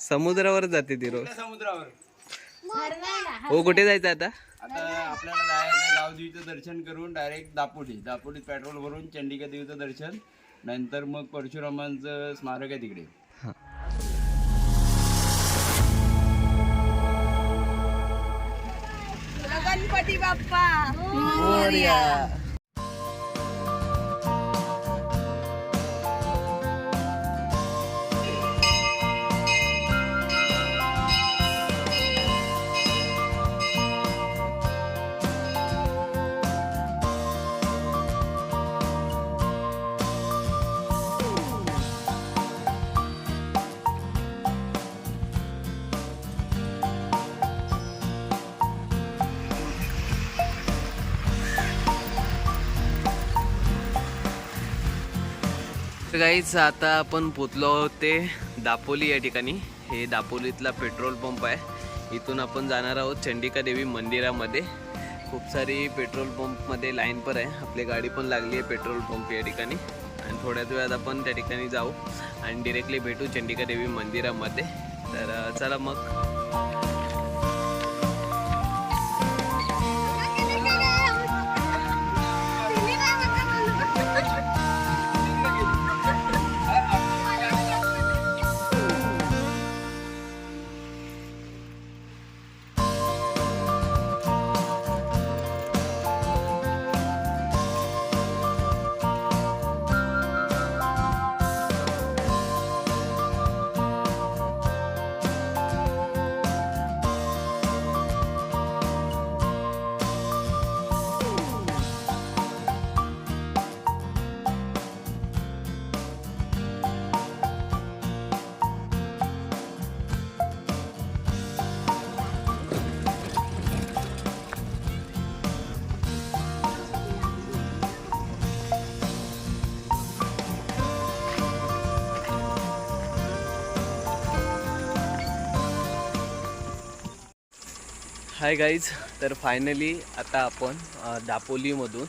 समुद्रावर जाते ती रोज. समुद्रावर? हो कुठे जायचं आता? आता आपल्याला जायचं गावदेवीचं दर्शन करून डायरेक्ट दापोली दापोलीत पेट्रोल भरून चंडिका देवीचं दर्शन. नंतर मग परशुरामांचं स्मारक आहे तिकडे. गणपती बाप्पा. काहीच आता आपण पोचलो आहोत ते दापोली या ठिकाणी. हे दापोलीतला पेट्रोल पंप आहे. इथून आपण जाणार आहोत चंडिका देवी मंदिरामध्ये. खूप सारी पेट्रोल पंपमध्ये लाईन पण आहे. आपली गाडी पण लागली आहे पेट्रोल पंप या ठिकाणी. आणि थोड्याच वेळात आपण त्या ठिकाणी जाऊ आणि डिरेक्टली भेटू चंडिका देवी मंदिरामध्ये. तर चला मग. हाय गाईज तर फायनली आता आपण दापोलीमधून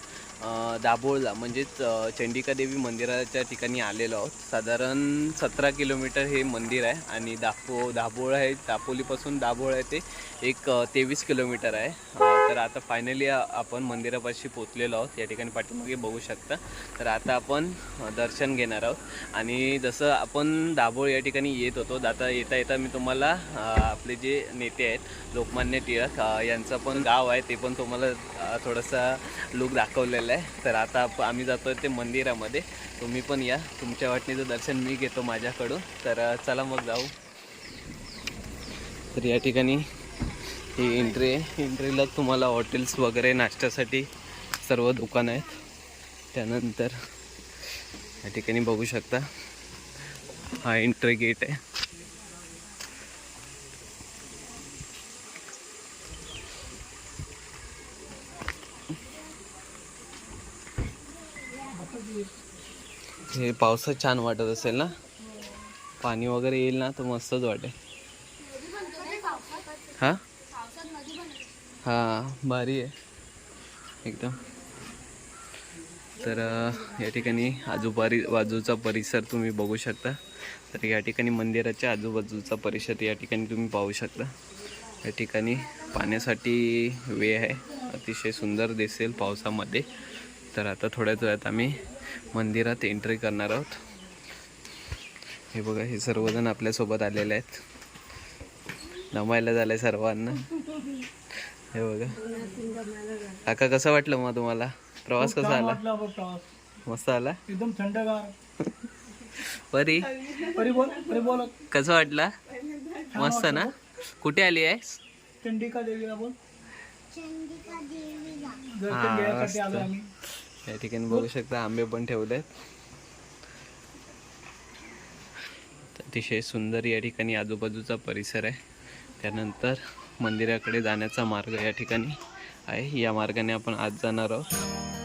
दाभोळला म्हणजेच चंडिकादेवी चंडिका देवी मंदिराच्या ठिकाणी आलेलो आहोत. साधारण सतरा किलोमीटर हे मंदिर आहे आणि दापो दाभोळ आहे. दापोलीपासून दाभोळ आहे ते एक तेवीस किलोमीटर आहे. तर आता फायनली आपण मंदिरापाशी पोचलेलो आहोत. या ठिकाणी पाठीमागे बघू शकता. तर आता आपण दर्शन घेणार आहोत. आणि जसं आपण दाभोळ या ठिकाणी येत होतो आता येता येता मी तुम्हाला आपले जे नेते आहेत लोकमान्य टिळक यांचं पण गाव आहे ते पण तुम्हाला थोडंसं लूक लुक दाखवलेला आहे. तर आता आप- आम्ही जातो ते मंदिरामध्ये. तुम्ही पण या. तुमच्या वाटणीचं दर्शन मी घेतो माझ्याकडून. तर चला मग जाऊ. तर या ठिकाणी ही एंट्री आहे. एंट्रीला तुम्हाला हॉटेल्स वगैरे नाश्त्यासाठी सर्व दुकानं आहेत. त्यानंतर या ठिकाणी बघू शकता हा एंट्री गेट आहे. हे पावसात छान वाटत असेल ना? पाणी वगैरे येईल ना तर मस्तच वाटेल. हां? हा भारी आहे. एकदम. तर या ठिकाणी आजूबारी बाजूचा परिसर तुम्ही बघू शकता. तर या ठिकाणी मंदिराच्या आजूबाजूचा परिसर या ठिकाणी तुम्ही पाहू शकता. या ठिकाणी पाण्यासाठी वे आहे. अतिशय सुंदर दिसेल पावसामध्ये. तर आता थोड्याच वेळात आम्ही मंदिरात एंट्री करणार आहोत. हे बघा हे सर्वजण आपल्यासोबत आलेले आहेत. नमायला आहे सर्वांना. हे बघा. काका कसं वाटलं मग तुम्हाला? प्रवास कसा आला? मस्त आला? एकदम थंडगार. परी? परी बोल परी बोल. कसं वाटला? मस्त ना? कुठे आली आहेस? चंडिका देवीला बोल. या ठिकाणी बघू शकता आंबे पण ठेवले अतिशय सुंदर या ठिकाणी आजूबाजूचा परिसर आहे. त्यानंतर मंदिराकडे जाण्याचा मार्ग या ठिकाणी आहे. या मार्गाने आपण आज जाणार आहोत.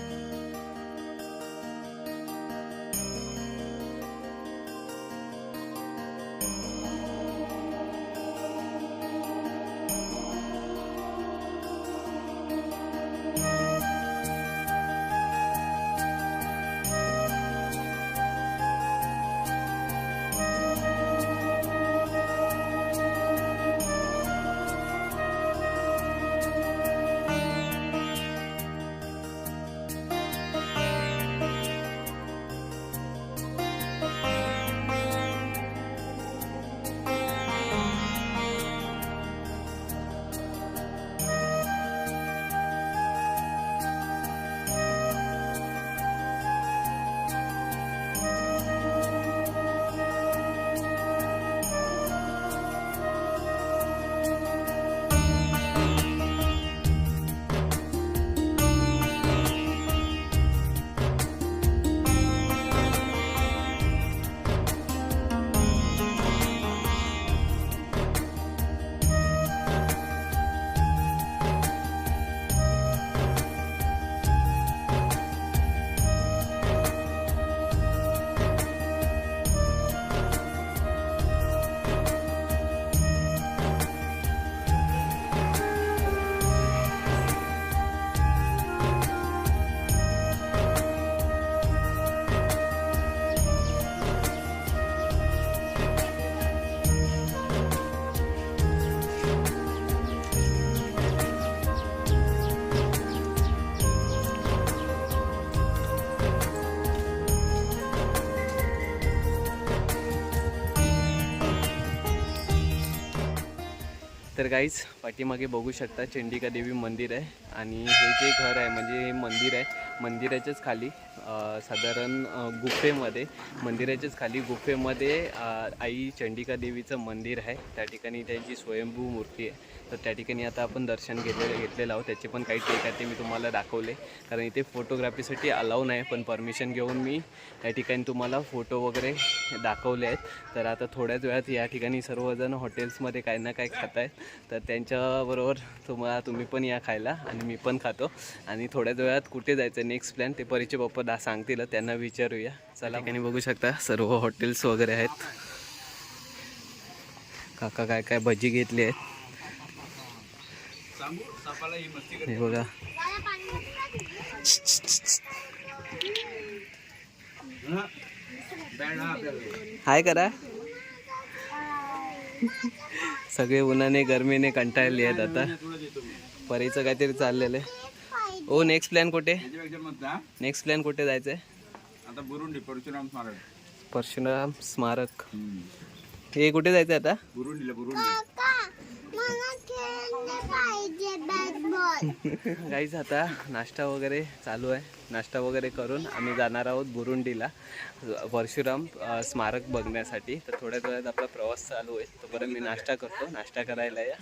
तर काहीच पाठीमागे बघू शकता चंडिका देवी मंदिर आहे आणि हे जे घर आहे म्हणजे हे मंदिर आहे मंदिराच्याच खाली साधारण गुफेमध्ये मंदिराच्याच खाली गुफेमध्ये आई चंडिका देवीचं मंदिर आहे. त्या ठिकाणी त्यांची स्वयंभू मूर्ती आहे. तर त्या ठिकाणी आता आपण दर्शन घेतले घेतलेलं आहोत. त्याचे पण काही टेक आहे ते मी तुम्हाला दाखवले. कारण इथे फोटोग्राफीसाठी अलाव नाही पण परमिशन घेऊन मी त्या ठिकाणी तुम्हाला फोटो वगैरे दाखवले आहेत. तर आता थोड्याच वेळात या ठिकाणी सर्वजण हॉटेल्समध्ये काही ना काही खात आहेत तर त्यांच्याबरोबर तुम्हाला तुम्ही पण या खायला आणि मी पण खातो. आणि थोड्याच वेळात कुठे जायचं नेक्स्ट प्लॅन ते परिचय बाप्पा दा सांगतील त्यांना विचारूया. चला ठिकाणी बघू शकता सर्व हॉटेल्स वगैरे आहेत. काका काय काय भजी घेतली आहेत. ही बघा. हाय करा. सगळे उन्हाने गरमीने कंटाळले आहेत आता. परीचं काहीतरी चाललेलं आहे. ओ नेक्स्ट प्लॅन कुठे? नेक्स्ट प्लॅन कुठे जायचं आहे आता बुरुंडी परशुराम स्मारक. परशुराम स्मारक. हे कुठे जायचं आहे आता? बुरुंडीला बुरुंडी. गाईज आता नाश्ता वगैरे चालू आहे. नाश्ता वगैरे करून आम्ही जाणार आहोत बुरुंडीला. परशुराम स्मारक बघण्यासाठी. तर थोड्याच वेळात आपला प्रवास चालू आहे तोपर्यंत मी नाश्ता करतो. नाश्ता करायला या.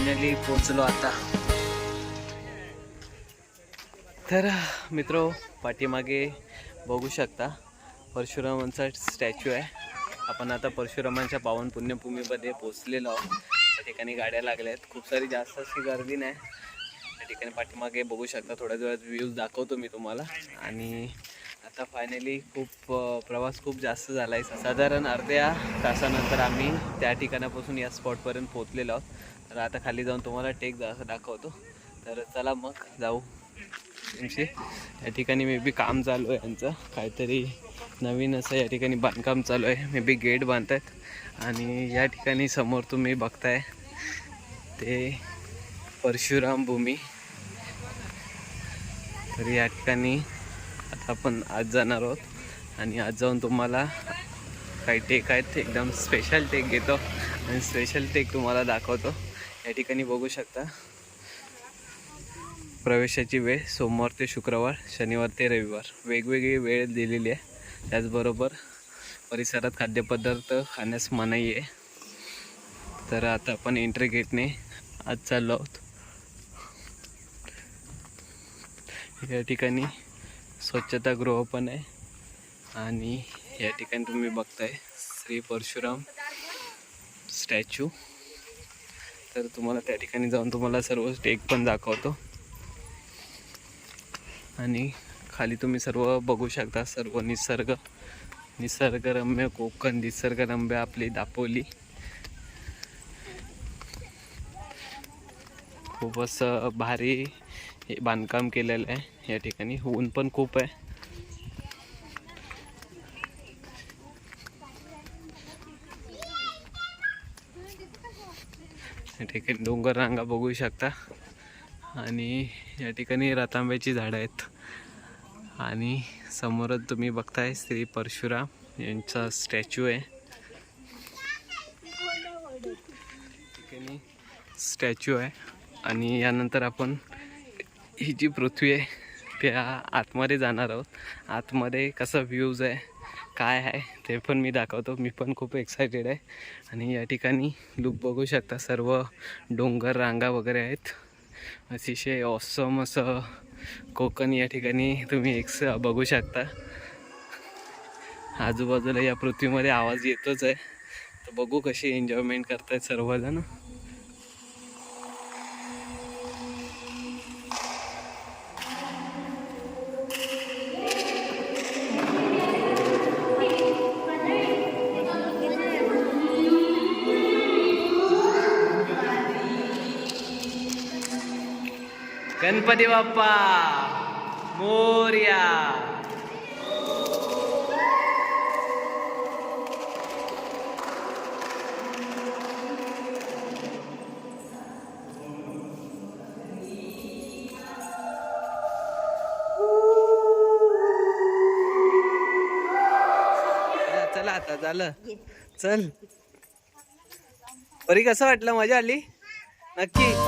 फायनली पोचलो आता. तर मित्र पाठीमागे बघू शकता परशुरामांचा स्टॅच्यू आहे. आपण आता परशुरामांच्या पावन पुण्यभूमीमध्ये पोचलेलो आहोत. त्या ठिकाणी गाड्या लागल्या आहेत. खूप सारी जास्त अशी गर्दी नाही. त्या ठिकाणी पाठीमागे बघू शकता थोड्याच वेळात व्ह्यूज दाखवतो मी तुम्हाला. आणि आता फायनली खूप प्रवास खूप जास्त झाला आहे साधारण अर्ध्या तासानंतर आम्ही त्या ठिकाणापासून या स्पॉटपर्यंत पोहोचलेलो आहोत. तर आता खाली जाऊन तुम्हाला टेक दा दाखवतो. तर चला मग जाऊ. तुमचे या ठिकाणी मे बी काम चालू आहे यांचं. काहीतरी नवीन असं या ठिकाणी बांधकाम चालू आहे. मे बी गेट बांधत आहेत आणि या ठिकाणी समोर तुम्ही बघताय ते परशुराम भूमी. तर या ठिकाणी आता आपण आज जाणार आहोत. आणि आज जाऊन तुम्हाला काही टेक आहेत. एकदम स्पेशल टेक घेतो. आणि स्पेशल टेक तुम्हाला दाखवतो. या ठिकाणी बघू शकता. प्रवेशाची वेळ सोमवार ते शुक्रवार शनिवार ते रविवार. वेगवेगळी वेळ दिलेली आहे. त्याचबरोबर परिसरात खाद्यपदार्थ खाण्यास मनाई आहे. तर आता आपण एंट्री गेटने आज चाललो आहोत. या ठिकाणी स्वच्छतागृह पण आहे. आणि या ठिकाणी तुम्ही बघताय श्री परशुराम स्टॅच्यू. तर तुम्हाला त्या ठिकाणी जाऊन तुम्हाला सर्व स्टेक पण दाखवतो. आणि खाली तुम्ही सर्व बघू शकता सर्व निसर्ग निसर्गरम्य कोकण निसर्गरम्य आपली दापोली. खूप असं भारी हे बांधकाम केलेलं आहे. या ठिकाणी ऊन पण खूप आहे. या ठिकाणी डोंगर रांगा बघू शकता. आणि या ठिकाणी रतांब्याची झाडं आहेत. आणि समोरच तुम्ही बघताय श्री परशुराम यांचा स्टॅच्यू आहे. ठिकाणी स्टॅच्यू आहे. आणि यानंतर आपण ही जी पृथ्वी आहे त्या आतमध्ये जाणार आहोत. आतमध्ये कसं व्ह्यूज आहे काय आहे ते पण मी दाखवतो. मी पण खूप एक्सायटेड आहे. आणि या ठिकाणी लुक बघू शकता सर्व डोंगर रांगा वगैरे आहेत. अतिशय ऑसम असं कोकण या ठिकाणी तुम्ही एक्स बघू शकता. आजूबाजूला या पृथ्वीमध्ये आवाज येतोच आहे. तर बघू कशी एन्जॉयमेंट करतायत सर्वजण. गणपती बाप्पा. मोर्या. चला, आता झालं. चल. परी कसं वाटलं? मजा आली? नक्की.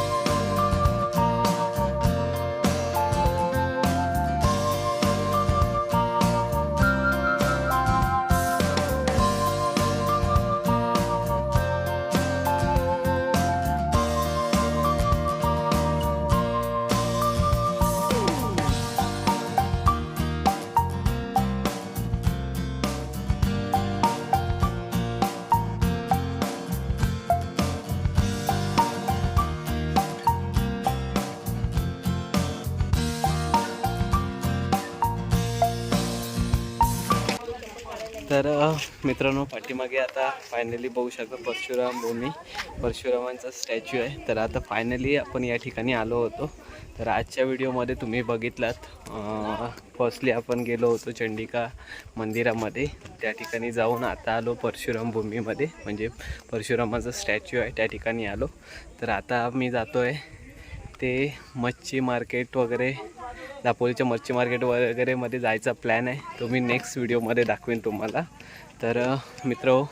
तर मित्रांनो पाठीमागे आता फायनली बघू शकतो परशुराम भूमी परशुरामांचा स्टॅच्यू आहे. तर आता फायनली आपण या ठिकाणी आलो होतो. तर आजच्या व्हिडिओमध्ये तुम्ही बघितलात फर्स्टली आपण गेलो होतो चंडिका मंदिरामध्ये. त्या ठिकाणी जाऊन आता आलो परशुराम भूमीमध्ये. म्हणजे परशुरामाचा स्टॅच्यू आहे त्या ठिकाणी आलो. तर आता मी जातो आहे ते मच्छी मार्केट वगैरे दापोलीच्या मच्छी मार्केट वगैरेमध्ये जायचा प्लॅन आहे. तो मी नेक्स्ट व्हिडिओमध्ये दाखवेन तुम्हाला. तर मित्र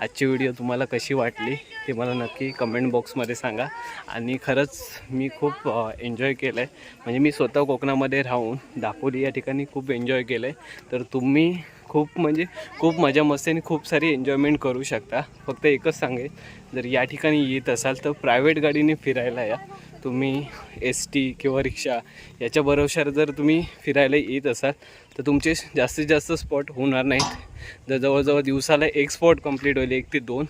आजची व्हिडिओ तुम्हाला कशी वाटली ते मला नक्की कमेंट बॉक्समध्ये सांगा. आणि खरंच मी खूप एन्जॉय केलं आहे म्हणजे मी स्वतः कोकणामध्ये राहून दापोली या ठिकाणी खूप एन्जॉय केलं आहे तर तुम्ही खूप म्हणजे खूप मजा मस्ती आणि खूप सारी एन्जॉयमेंट करू शकता. फक्त एकच सांगेल जर या ठिकाणी येत असाल तर प्रायव्हेट गाडीने फिरायला या. तुम्ही एस टी किंवा रिक्षा याच्या भरोशावर जर तुम्ही फिरायला येत असाल तर तुमचे जास्तीत जास्त स्पॉट होणार नाहीत. जर जवळजवळ दिवसाला एक स्पॉट कंप्लीट होईल एक ते दोन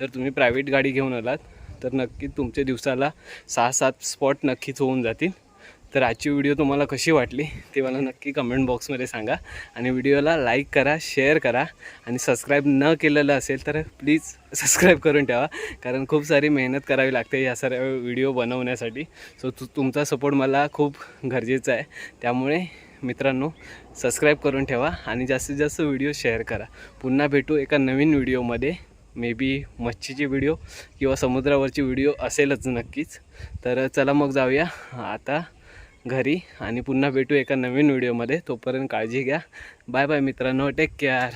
जर तुम्ही प्रायव्हेट गाडी घेऊन आलात तर नक्की तुमचे दिवसाला सहा सात स्पॉट नक्कीच होऊन जातील. तर आजची व्हिडिओ तुम्हाला कशी वाटली ते मला नक्की कमेंट बॉक्समध्ये सांगा. आणि व्हिडिओला लाईक करा शेअर करा. आणि सबस्क्राईब न केलेलं असेल तर प्लीज सबस्क्राईब करून ठेवा. कारण खूप सारी मेहनत करावी लागते या सर्व व्हिडिओ बनवण्यासाठी. सो तु तुमचा सपोर्ट मला खूप गरजेचा आहे. त्यामुळे मित्रांनो सबस्क्राईब करून ठेवा आणि जास्तीत जास्त व्हिडिओ शेअर करा. पुन्हा भेटू एका नवीन व्हिडिओमध्ये मे बी मच्छीची व्हिडिओ किंवा समुद्रावरची व्हिडिओ असेलच नक्कीच. तर चला मग जाऊया. आता घरी आणि पुन्हा भेटू एका नवीन व्हिडिओमध्ये. तोपर्यंत काळजी घ्या. बाय बाय मित्रांनो. Take care